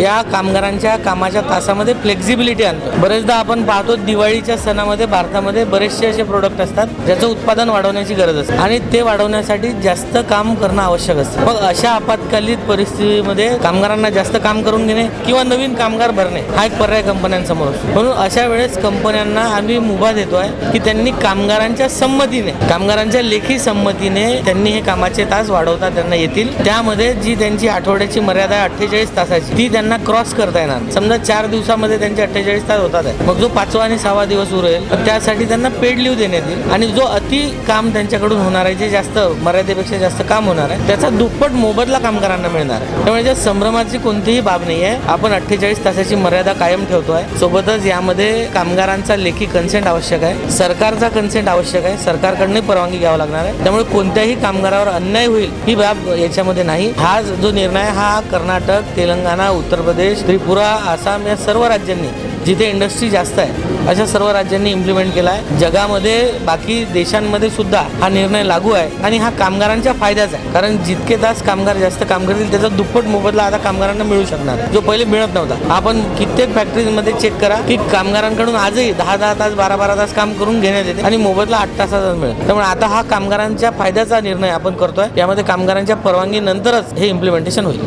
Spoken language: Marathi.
या कामगारांच्या कामाच्या तासामध्ये फ्लेक्झिबिलिटी आणतो. बरेचदा आपण पाहतो दिवाळीच्या सणामध्ये भारतामध्ये बरेचसे असे प्रोडक्ट असतात ज्याचं उत्पादन वाढवण्याची गरज असते. आणि ते वाढवण्यासाठी जास्त काम करणं आवश्यक असतं. मग अशा आपत्कालीन परिस्थितीमध्ये कामगारांना जास्त काम करून घेणे किंवा नवीन कामगार भरणे हा एक पर्याय कंपन्यांसमोर असतो. म्हणून अशा वेळेस कंपन्यांना आम्ही मुभा देतो आहे की त्यांनी कामगारांच्या संमतीने कामगारांच्या लेखी संमतीने त्यांनी हे कामाचे तास वाढवता त्यांना येतील. त्यामध्ये जी त्यांची आठवड्याची मर्यादा आहे अठ्ठेचाळीस तासाची ती त्यांना त्यांना क्रॉस करता येणार. समजा चार दिवसामध्ये त्यांचे अठ्ठेचाळीस तास होतात आहे. मग जो पाचवा आणि सहावा दिवस उरेल त्यासाठी त्यांना पेड लिव्ह देण्यात येईल. आणि जो अति काम त्यांच्याकडून होणार आहे जे जास्त मर्यादेपेक्षा जास्त काम होणार आहे त्याचा दुप्पट मोबदला कामगारांना मिळणार आहे. त्यामुळे ज्या संभ्रमाची कोणतीही बाब नाही आहे. आपण अठ्ठेचाळीस तासाची मर्यादा कायम ठेवतो आहे सोबतच यामध्ये कामगारांचा लेखी कन्सेंट आवश्यक आहे. सरकारचा कन्सेंट आवश्यक आहे. सरकारकडूनही परवानगी घ्यावं लागणार आहे. त्यामुळे कोणत्याही कामगारावर अन्याय होईल ही बाब याच्यामध्ये नाही. हा जो निर्णय हा कर्नाटक तेलंगणा उत्तर उत्तर प्रदेश त्रिपुरा आसाम या सर्व राज्यांनी जिथे इंडस्ट्री जास्त आहे अशा सर्व राज्यांनी इम्प्लिमेंट केला आहे जगामध्ये बाकी देशांमध्ये सुद्धा हा निर्णय लागू आहे आणि हा कामगारांच्या फायद्याचा आहे. कारण जितके तास कामगार जास्त काम करतील त्याचा दुप्पट मोबदला आता कामगारांना मिळू शकणार. जो पहिले मिळत नव्हता. आपण कित्येक फॅक्टरीमध्ये चेक करा की कामगारांकडून आजही दहा दहा तास बारा बारा तास काम करून घेण्यात येते आणि मोबदला आठ तासाचा मिळेल. त्यामुळे आता हा कामगारांच्या फायद्याचा निर्णय आपण करतोय. यामध्ये कामगारांच्या परवानगी नंतरच हे इम्प्लिमेंटेशन होईल.